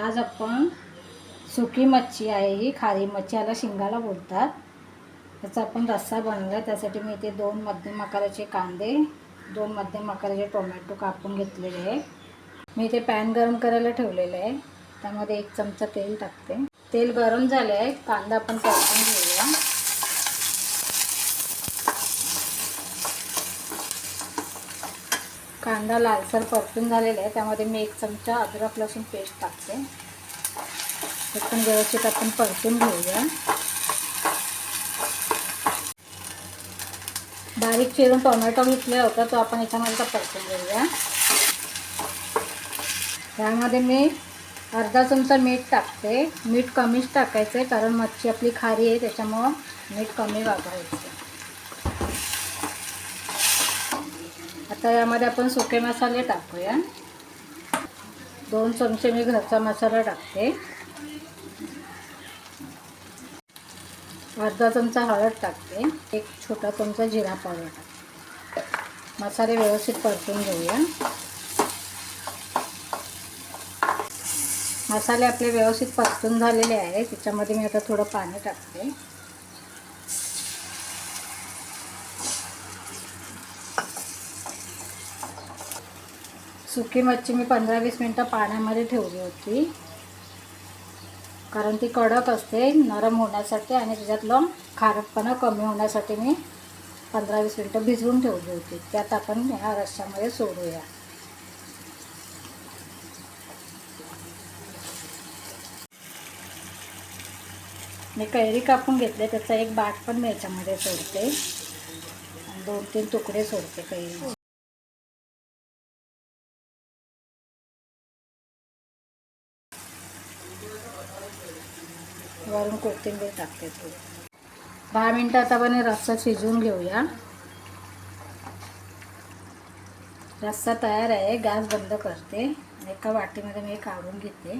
आज आपण सुकी मच्छी आहे ही. खारी मच्छी याला शिंगाला बोलतात. त्याचा आपण रस्सा बनवला आहे त्यासाठी मी इथे दोन मध्यम आकाराचे कांदे दोन मध्यम आकाराचे टोमॅटो कापून घेतलेले आहे मी इथे पॅन गरम करायला ठेवलेलं आहे. त्यामध्ये एक चमचा तेल टाकते. तेल गरम झालं आहे कांदा आपण कापून घेऊया. कांदा लालसर परतून झालेला आहे. त्यामध्ये मी एक चमचा अद्रक लसूण पेस्ट टाकते. ते पण व्यवस्थित आपण परतून घेऊया. बारीक चिरून टोमॅटो घेतला होता तो आपण याच्यामध्ये तर परतून घेऊया. त्यामध्ये मी अर्धा चमचा मीठ टाकते. मीठ कमीच टाकायचं आहे कारण मच्छी आपली खारी आहे त्याच्यामुळं मीठ कमी वापरायचं. आता यामध्ये आपण सुके मसाले टाकूया. दोन चमचे मी घरचा मसाला टाकते. अर्धा चमचा हळद टाकते. एक छोटा चमचा जिरा पावडर टाकते. मसाले व्यवस्थित परतून घेऊया. मसाले आपले व्यवस्थित परतून झालेले आहे त्याच्यामध्ये मी आता थोडं पाणी टाकते. सुकी मच्छी मी पंधरा वीस मिनटं पाण्यामध्ये ठेवली होती. कारण ती कडक असते नरम होण्यासाठी आणि त्याच्यातलं खारटपणा कमी होण्यासाठी मी पंधरा वीस मिनटं भिजवून ठेवली होती. त्यात आपण ह्या रश्श्यामध्ये सोडूया. मी कैरी कापून घेतले त्याचा एक बाट पण मी याच्यामध्ये सोडते. आणि दोन तीन तुकडे सोडते कैरी. वरून कोथिंबीर टाकते थोडी. दहा मिनटं आता आपण हे रस्सा शिजवून घेऊया. रस्सा तयार आहे गॅस बंद करते. एका वाटीमध्ये मी काढून घेते.